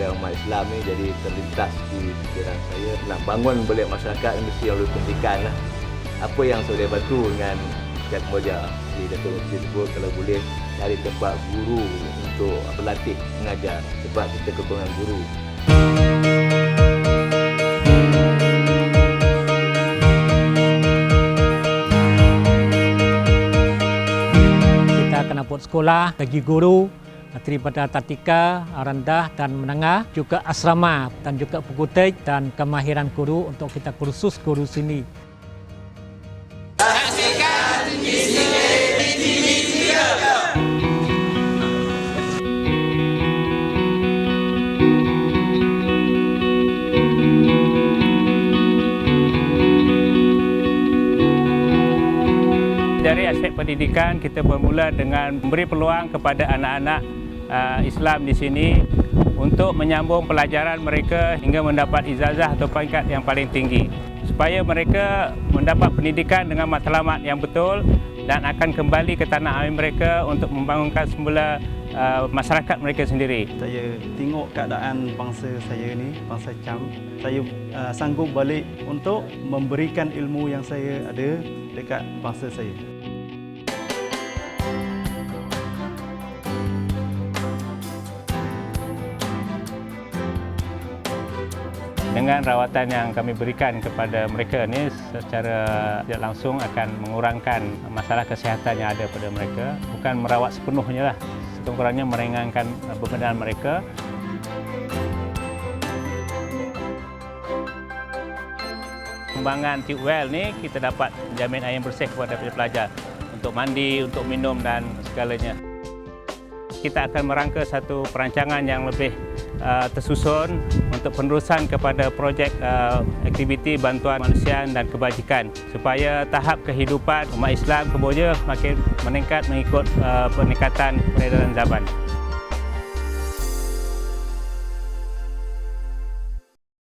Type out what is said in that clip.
keadaan umat Islam ni jadi terlintas di fikiran saya nak bangun balik masyarakat mesti melalui pendidikan lah. Apa yang saya boleh bantu dengan Syed Moja di Datuk Mesti sebut kalau boleh cari tempat guru untuk berlatih mengajar sebab kita kekurangan guru. Kita akan buat sekolah bagi guru daripada tatika, rendah dan menengah, juga asrama dan juga pekutik dan kemahiran guru untuk kita kursus guru sini. Dari aspek pendidikan kita bermula dengan memberi peluang kepada anak-anak uh, Islam di sini untuk menyambung pelajaran mereka hingga mendapat ijazah atau peringkat yang paling tinggi supaya mereka mendapat pendidikan dengan matlamat yang betul dan akan kembali ke tanah air mereka untuk membangunkan semula uh, masyarakat mereka sendiri. Saya tengok keadaan bangsa saya ni, bangsa Cham. Saya uh, sanggup balik untuk memberikan ilmu yang saya ada dekat bangsa saya. Dengan rawatan yang kami berikan kepada mereka ni secara tidak langsung akan mengurangkan masalah kesihatan yang ada pada mereka. Bukan merawat sepenuhnya lah. Sekurang-kurangnya meringankan bebanan mereka. Kembangan tube well ni kita dapat jamin air bersih kepada pelajar untuk mandi, untuk minum dan segalanya. Kita akan merangka satu perancangan yang lebih uh, tersusun untuk penerusan kepada projek uh, aktiviti bantuan manusia dan kebajikan supaya tahap kehidupan umat Islam Kemboja makin meningkat mengikut uh, peningkatan peredaran zaman.